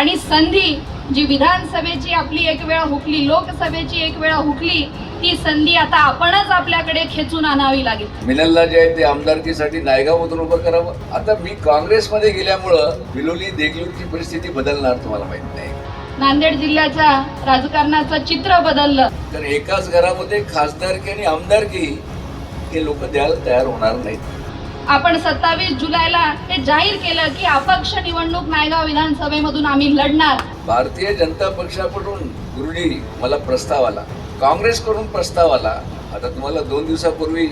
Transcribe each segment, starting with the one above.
आणि संधी जी विधानसभेची आपली एक वेळा हुकली लोकसभेची एक वेळा हुकली ती संधी आता आपणच आपल्याकडे खेचून आणावी लागेल. मिनलला जे आहे ते आमदारकीसाठी नायगावमधून उभं करावं. आता मी काँग्रेसमध्ये गेल्यामुळं बिलोली देगलूरची परिस्थिती बदलणार तुम्हाला माहीत नाही. नांदेड जिल्ह्याच्या राजकारणाचं चित्र बदललं. तर एकाच घरामध्ये खासदारकी आणि आमदारकी हे लोक द्यायला तयार होणार नाहीत. आपण सत्तावीस जुलैला हे जाहीर केलं की अपक्ष निवडणूक नायगाव विधानसभेमधून आम्ही लढणार. भारतीय जनता पक्षाकडून गुरुजी मला प्रस्ताव आला. काँग्रेसकडून प्रस्ताव आला. आता तुम्हाला दोन दिवसापूर्वी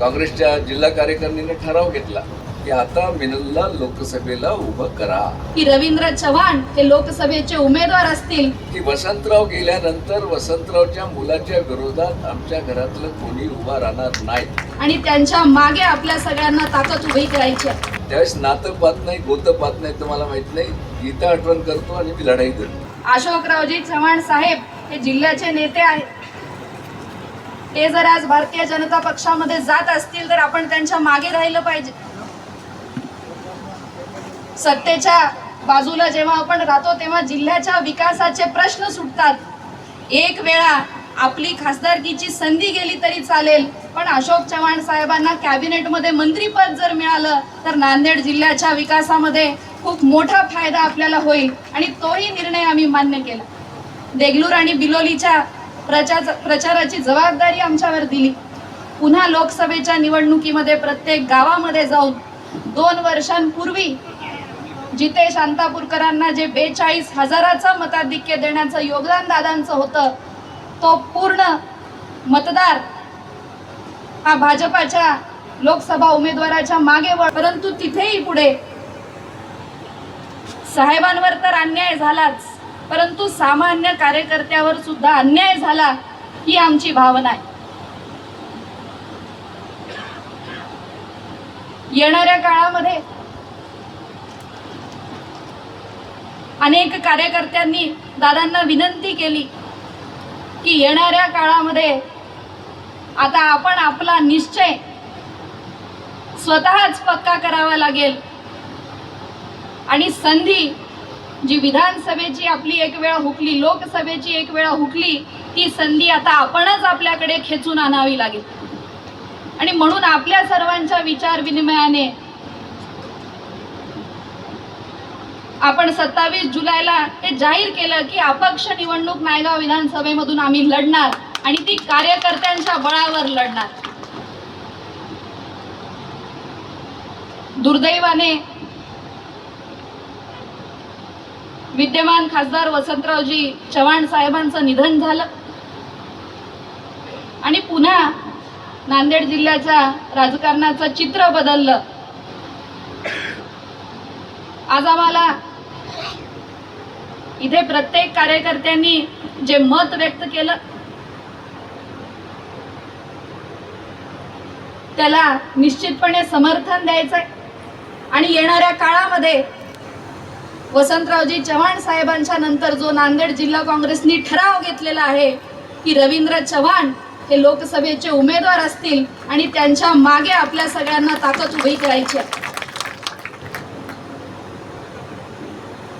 काँग्रेसच्या जिल्हा कार्यकारिणीने ठराव घेतला. की आता मिनलला लोकसभेला उभं करा. की रवींद्र चव्हाण हे लोकसभेचे उमेदवार असतील. की वसंतराव गेल्यानंतर वसंतरावच्या मुलाच्या विरोधात आमच्या घरातलं कोणी उभा राहणार नाही. आणि त्यांच्या मागे आपल्या सगळ्यांना ताकद उभी करायची आहे. त्यावेळेस नातं पाहत नाही गोतं पाहत नाही तुम्हाला माहीत नाही. गीता आठवण करतो आणि मी लढाई करतो अशोकरावजी चव्हाण साहेब हे जिल्ह्याचे नेते आहेत. ते जर आज भारतीय जनता पक्षामध्ये जात असतील तर आपण त्यांच्या मागे राहिलं पाहिजे. सत्तेच्या बाजूला जेव्हा आपण राहतो तेव्हा जिल्ह्याच्या विकासाचे प्रश्न सुटतात. एक वेळा आपली खासदारकीची संधी गेली तरी चालेल पण अशोक चव्हाण साहेबांना कॅबिनेटमध्ये मंत्रीपद जर मिळालं तर नांदेड जिल्ह्याच्या विकासामध्ये खूप मोठा फायदा आपल्याला होईल आणि तोही निर्णय आम्ही मान्य केला. देगलूर आणि बिलोलीच्या प्रचार प्रचाराची जबाबदारी आमच्यावर दिली. पुन्हा लोकसभेच्या निवडणुकीमध्ये प्रत्येक गावामध्ये जाऊन दोन वर्षांपूर्वी जिथे शांतापूरकरांना जे बेचाळीस हजाराचं मताधिक्य देण्याचं योगदान दादांचं होतं तो पूर्ण मतदार हा भाजपाच्या लोकसभा उमेदवाराच्या मागे वळ परंतु तिथेही पुढे साहेबांवर तर अन्याय झालाच परंतु सामान्य कार्यकर्त्यावर सुद्धा अन्याय झाला ही आमची भावना आहे. येणाऱ्या काळामध्ये अनेक कार्यकर्त्यांनी दादांना विनंती केली की येणाऱ्या काळामध्ये आता आपण आपला निश्चय स्वतःच पक्का करावा लागेल. आणि संधी जी विधानसभेची आपली एक वेळा हुकली लोकसभेची एक वेळा हुकली ती संधी आता आपणच आपल्याकडे खेचून आणावी लागेल. आणि म्हणून आपल्या सर्वांच्या विचार आपण सत्तावीस जुलैला हे जाहीर केलं की अपक्ष निवडणूक नायगाव विधानसभेमधून आम्ही लढणार आणि ती कार्यकर्त्यांच्या बळावर लढणार. दुर्दैवाने विद्यमान खासदार वसंतरावजी चव्हाण साहेबांचं निधन झालं. आणि पुन्हा नांदेड जिल्ह्याच्या राजकारणाचं चित्र बदललं. आज आम्हाला इथे प्रत्येक कार्यकर्त्यांनी जे मत व्यक्त केलं त्याला निश्चितपणे समर्थन द्यायचंय. आणि येणाऱ्या काळामध्ये वसंतरावजी चव्हाण साहेबांच्या नंतर जो नांदेड जिल्हा काँग्रेसनी ठराव घेतलेला आहे की रवींद्र चव्हाण हे लोकसभेचे उमेदवार असतील आणि त्यांच्या मागे आपल्या सगळ्यांना ताकद उभी करायची आहे.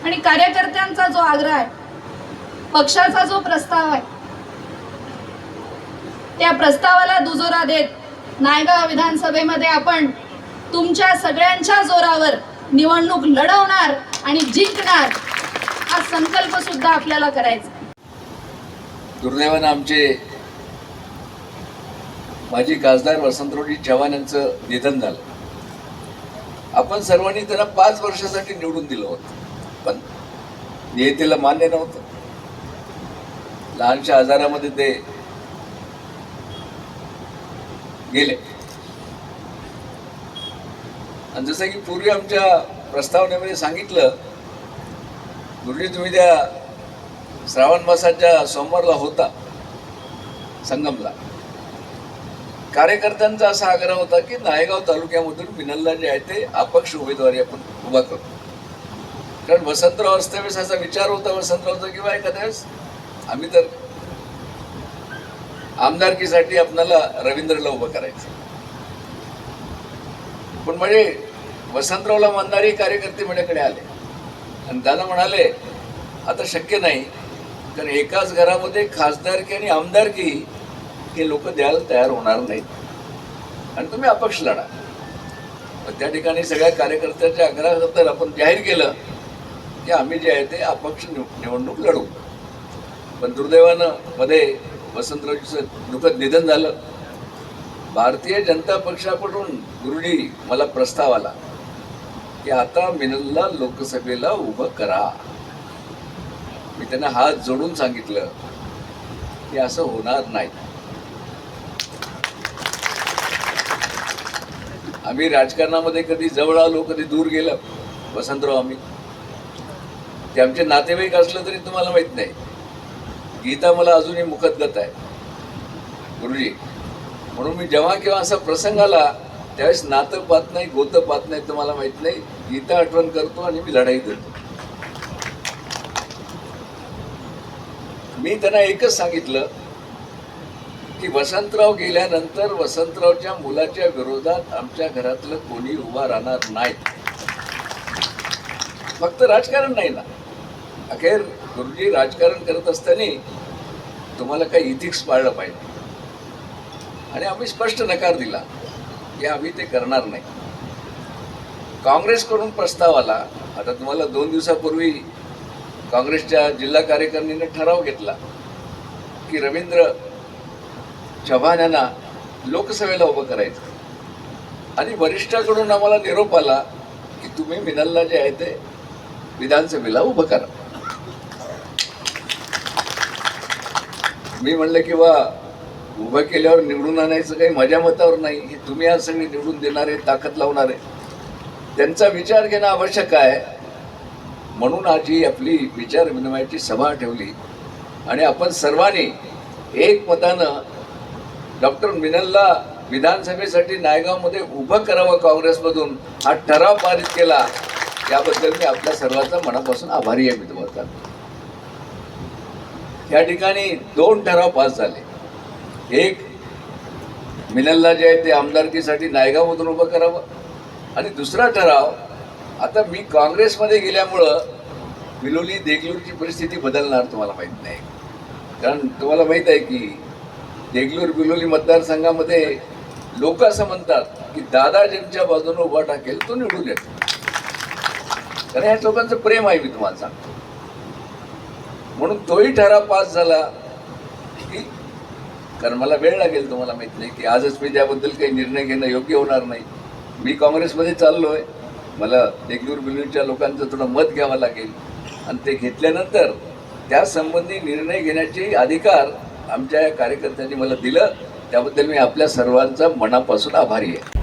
आणि कार्यकर्त्यांचा जो आग्रह आहे पक्षाचा जो प्रस्ताव आहे त्या प्रस्तावाला दुजोरा देत नायगाव विधानसभेमध्ये आपण तुमच्या सगळ्यांच्या जोरावर निवडणूक लढवणार आणि जिंकणार हा संकल्प सुद्धा आपल्याला करायचा दुर्दैवानं आमचे माजी खासदार वसंतरावजी चव्हाण यांचं निधन झालं. आपण सर्वांनी त्यांना पाच वर्षासाठी निवडून दिलं होतं. पण नियतीला मान्य नव्हतं. लहानशा आजारामध्ये ते गेले. आणि जसं की पूर्वी आमच्या प्रस्तावनेमध्ये सांगितलं गुरुजी तुम्ही त्या श्रावण मासाच्या सोमवारला होता संगमला. कार्यकर्त्यांचा असा आग्रह होता की नायगाव तालुक्यामधून मिनलला जे आहे ते अपक्ष उमेदवारी आपण उभा करू. कारण वसंतराव असतेवेळेस असा विचार होता वसंतरावचा किंवा एखाद्या वेळेस आम्ही तर आमदारकीसाठी आपल्याला रवींद्रला उभं करायचं. पण म्हणजे वसंतरावला मानणारे कार्यकर्ते माझ्याकडे आले. आणि दादा म्हणाले आता शक्य नाही कारण एकाच घरामध्ये खासदारकी आणि आमदारकी हे लोक द्यायला तयार होणार नाहीत. आणि तुम्ही अपक्ष लढा. पण त्या ठिकाणी सगळ्या कार्यकर्त्याच्या आग्रहानंतर आपण जाहीर केलं. की आम्ही जे आहे ते अपक्ष निवडणूक लढू पण दुर्दैवानं मध्ये वसंतरावजीचं दुःखद निधन झालं. भारतीय जनता पक्षाकडून गुरुजी मला प्रस्ताव आला की आता मिनलला लोकसभेला उभं करा. मी त्यांना हात जोडून सांगितलं की असं होणार नाही. आम्ही राजकारणामध्ये कधी जवळ आलो कधी दूर गेलो. वसंतराव आम्ही ते आमचे नातेवाईक असलं तरी तुम्हाला माहीत नाही. गीता मला अजूनही मुखदगत आहे. गुरुजी म्हणून मी जेव्हा केव्हा असा प्रसंग आला त्यावेळेस नातं पाहत नाही गोतं पाहत नाही तुम्हाला माहीत नाही. गीता आठवण करतो आणि मी लढाई देतो मी त्यांना एकच सांगितलं की वसंतराव गेल्यानंतर वसंतरावच्या मुलाच्या विरोधात आमच्या घरातलं कोणी उभा राहणार नाही फक्त राजकारण नाही ना. अखेर गुरुजी राजकारण करत असताना तुम्हाला काही इथिक्स पाळलं पाहिजे. आणि आम्ही स्पष्ट नकार दिला की आम्ही ते करणार नाही. काँग्रेसकडून प्रस्ताव आला. आता तुम्हाला दोन दिवसापूर्वी काँग्रेसच्या जिल्हा कार्यकारिणीने ठराव घेतला की रवींद्र चव्हाण यांना लोकसभेला उभं करायचं. आणि वरिष्ठाकडून आम्हाला निरोप आला की तुम्ही मिनलला जे आहे ते विधानसभेला उभं करा. मी म्हणलं की वा उभं केल्यावर निवडून आणायचं काही माझ्या मतावर नाही. हे तुम्ही आज सगळी निवडून देणारे ताकद लावणारे त्यांचा विचार घेणं आवश्यक आहे. म्हणून आज ही आपली विचार विनिमयाची सभा ठेवली. आणि आपण सर्वांनी एक मतानं डॉक्टर मिनलला विधानसभेसाठी नायगावमध्ये उभं करावं काँग्रेसमधून हा ठराव पारित केला. याबद्दल मी आपल्या सर्वांचा मनापासून आभारी आहे मी तुम्हाला या ठिकाणी दोन ठराव पास झाले. एक मिनलला जे आहे ते आमदारकीसाठी नायगावमधून उभं करावं. आणि दुसरा ठराव आता मी काँग्रेसमध्ये गेल्यामुळं विलोली देगलूरची परिस्थिती बदलणार तुम्हाला माहीत नाही. कारण तुम्हाला माहीत आहे की देगलूर बिलोली मतदारसंघामध्ये लोक असं म्हणतात की दादा ज्यांच्या बाजूने उभा टाकेल तो निवडून येतो. कारण ह्या लोकांचं प्रेम आहे मी तुम्हाला सांगतो. म्हणून तोही ठराव पास झाला की कारण मला वेळ लागेल तुम्हाला माहीत नाही की आजच मी त्याबद्दल काही निर्णय घेणं योग्य होणार नाही. मी काँग्रेसमध्ये चाललो आहे मला देगलूर बिलूरच्या लोकांचं थोडं मत घ्यावं लागेल. आणि ते घेतल्यानंतर त्यासंबंधी निर्णय घेण्याचे अधिकार आमच्या या कार्यकर्त्यांनी मला दिलं. त्याबद्दल मी आपल्या सर्वांचा मनापासून आभारी आहे.